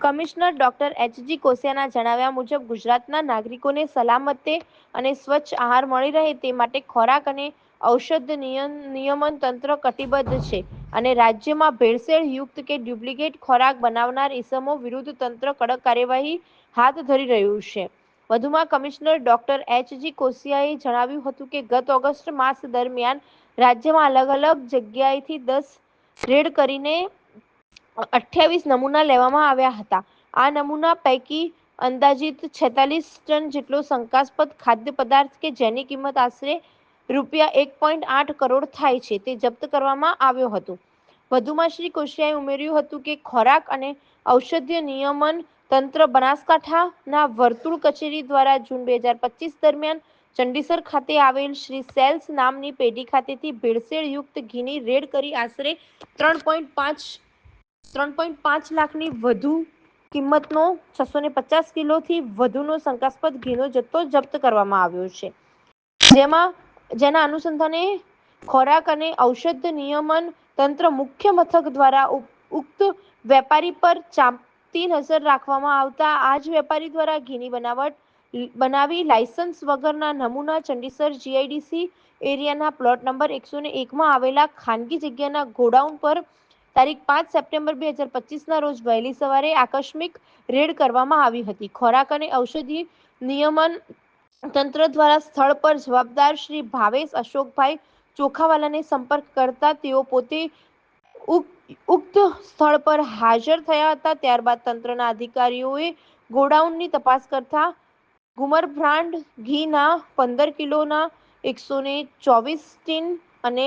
Commissioner doctor HG કોસિયાના જણાવ્યા મુજબ ગુજરાતના નાગરિકોને સલામતે અને સ્વચ્છ આહાર મળી રહે તે માટે ખોરાક અને ઔષધ નિયમન તંત્ર કટિબદ્ધ છે અને રાજ્યમાં ભેળસેળ યુક્ત કે ડુપ્લિકેટ ખોરાક બનાવનાર ઇસમો વિરુદ્ધ તંત્ર કડક કાર્યવાહી હાથ ધરી રહ્યું છે. વધુમાં કમિશનર ડોક્ટર એચજી કોસિયાએ જણાવ્યું હતું કે ગત ઓગસ્ટ માસ દરમિયાન રાજ્યમાં અલગ અલગ જગ્યાએથી દસ રેડ કરીને અઠ્યાવીસ નમૂના લેવામાં આવ્યા હતા. આ નમૂના પૈકી અંદાજિત છેતાલીસ ટન જેટલો શંકાસ્પદ ખાદ્ય પદાર્થ કે જેની કિંમત આશરે રૂપિયા એક પોઈન્ટ આઠ કરોડ થાય છે તે જપ્ત કરવામાં આવ્યો હતો. વધુમાં શ્રી કોશિયાએ ઉમેર્યું હતું કે ખોરાક અને ઔષધીય નિયમન તંત્ર બનાસકાંઠાના વર્તુળ કચેરી દ્વારા જૂન બે હજાર પચીસ દરમિયાન ચંડીસર ખાતે આવેલ શ્રી સેલ્સ નામની પેઢી ખાતેથી ભેળસેળ યુક્ત ઘીની રેડ કરી આશરે ત્રણ પોઈન્ટ પાંચ ત્રણ પોઈન્ટ પાંચ લાખની વધુ કિંમતનો છસો ને પચાસ કિલોથી વધુનો શંકાસ્પદ ઘીનો જથ્થો જપ્ત કરવામાં આવ્યો છે. જેમાં, જેના અનુસંધાને ખોરાક અને ઔષધ નિયમન તંત્ર મુખ્ય મથક દ્વારા ઉક્ત વેપારી પર ચાંપતી નજર રાખવામાં આવતા આ જ વેપારી દ્વારા ઘીની બનાવટ, બનાવી લાયસન્સ વગરના નમૂના ચંડીસર જીઆઈડીસી એરિયાના પ્લોટ નંબર એકસો ને એકમાં આવેલા ખાનગી જગ્યાના ગોડાઉન પર તારીખ પાંચ સપ્ટેમ્બર બે હજાર પચીસના રોજ વહેલી સવારે આકસ્મિક રેડ કરવામાં આવી હતી. ખોરાક અને ઔષધિ નિયમન તંત્ર દ્વારા સ્થળ પર જવાબદાર શ્રી ભાવેશ અશોકભાઈ ચોખાવાલાને સંપર્ક કરતા તેઓ પોતે ઉક્ત સ્થળ પર હાજર થયા હતા. ત્યારબાદ તંત્રના અધિકારીઓએ ગોડાઉનની તપાસ કરતા ગુમર બ્રાન્ડ ઘીના પંદર કિલોના એકસો ને ચોવીસ ટીન અને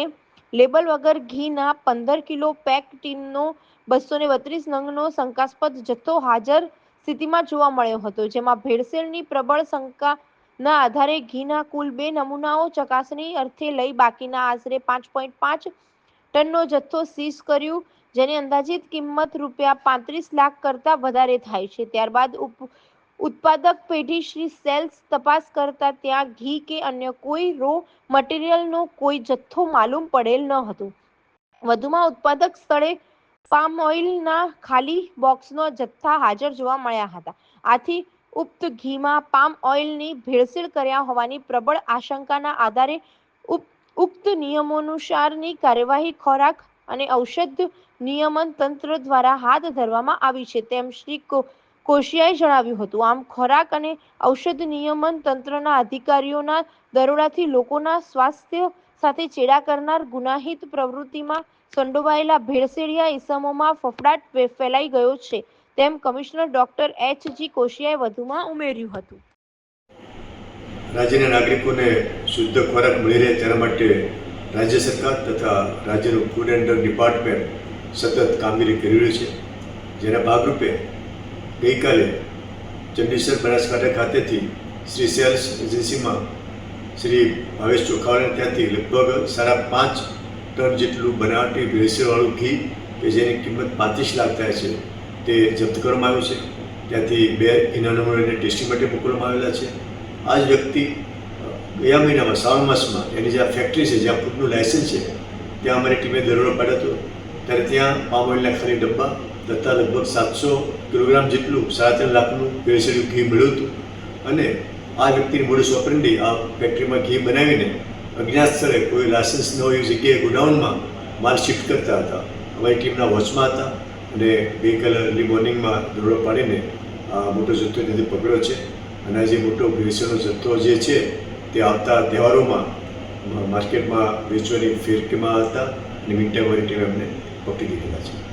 લેબલ વગર ઘીના પંદર કિલો પેક ટીનનો બસો ને બત્રીસ નંગનો શંકાસ્પદ જથ્થો હાજર સ્થિતિમાં જોવા મળ્યો હતો, જેમાં ભેળસેળની પ્રબળ શંકાના આધારે ઘીના કુલ બે નમૂનાઓ ચકાસણી અર્થે લઈ બાકીના આશરે પાંચ પોઈન્ટ પાંચ ટનનો જથ્થો સીઝ કર્યું, જેની અંદાજિત કિંમત રૂપિયા પાંત્રીસ લાખ કરતાં વધારે થાય છે. ત્યારબાદ ઉપ ઉત્પાદક પેઢી શ્રી સેલ્સ તપાસ કરતા ત્યાં ઘી કે અન્ય કોઈ રો મટીરીયલનો કોઈ જથ્થો માલુમ પડેલ ન હતો. વધુમાં ઉત્પાદક સ્થળે પામ ઓઇલના ખાલી બોક્સનો જથ્થા હાજર જોવા મળ્યા હતા. આથી ઉક્ત ઘીમાં પામ ઓઇલની ભેળસેળ કર્યા હોવાની પ્રબળ આશંકાના આધારે ઉક્ત નિયમોનુસારની કાર્યવાહી ખોરાક અને ઔષધ નિયમન તંત્ર દ્વારા હાથ ધરવામાં આવી છે. તેમ શ્રી કો- કોશિયાએ જણાવ્યું હતું, આમ ખોરાક અને ઔષધ નિયમન તંત્રના અધિકારીઓના દરોડાથી લોકોના સ્વાસ્થ્ય સાથે ચેડા કરનાર ગુનાહિત પ્રવૃત્તિમાં સંડોવાયેલા ભેળસેળિયા ઇસમોમાં ફફડાટ ફેલાઈ ગયો છે. તેમ કમિશનર ડોક્ટર એચ જી કોશિયાએ વધુમાં ઉમેર્યું હતું. રાજ્યના નાગરિકોને શુદ્ધ ખોરાક મળી રહે તેના માટે રાજ્ય સરકાર તથા રાજ્યનું ફૂડ એન્ડ ડ્રગ ડિપાર્ટમેન્ટ સતત કામગીરી કરી રહ્યું છે. જેના ભાગરૂપે ગઈકાલે ચંડીસર બનાસકાંઠા ખાતેથી શ્રી સેલ્સ એજન્સીમાં શ્રી ભાવેશ ચોખાવાને ત્યાંથી લગભગ સાડા પાંચ ટન જેટલું બનાવટી ભેળસેળવાળું ઘી કે જેની કિંમત પાંત્રીસ લાખ થાય છે તે જપ્ત કરવામાં આવ્યું છે. ત્યાંથી બે ઘીના નમૂનાને ટેસ્ટિંગ માટે મોકલવામાં આવેલા છે. આ જ વ્યક્તિ ગયા મહિનામાં, શ્રાવણ માસમાં એની જે આ ફેક્ટરી છે, જ્યાં ફૂડનું લાયસન્સ છે, ત્યાં અમારી ટીમે દરોડો પાડ્યો હતો. ત્યારે ત્યાં પામ ઓઇલના ખાલી ડબ્બા તથા લગભગ સાતસો કિલોગ્રામ જેટલું સાડા ત્રણ લાખનું ભેળસેળ્યું ઘી મળ્યું હતું. અને આ વ્યક્તિની મોડસ ઓપરેન્ડી આ ફેક્ટરીમાં ઘી બનાવીને અજ્ઞાત સ્થળે કોઈ લાયસન્સ ન હોય જગ્યાએ ગોડાઉનમાં માલ શિફ્ટ કરતા હતા. અમારી ટીમના વોચમાં હતા અને ગઈકાલે અર્લી મોર્નિંગમાં દરોડો પાડીને આ મોટો જથ્થો ત્યાંથી પકડ્યો છે. અને આ જે મોટો ભેળસેળનો જથ્થો જે છે તે આવતા તહેવારોમાં માર્કેટમાં વેચવાની ફિરકીમાં હતા અને અમારી ટીમે એમને പൊട്ടിയിരിക്കുന്നത്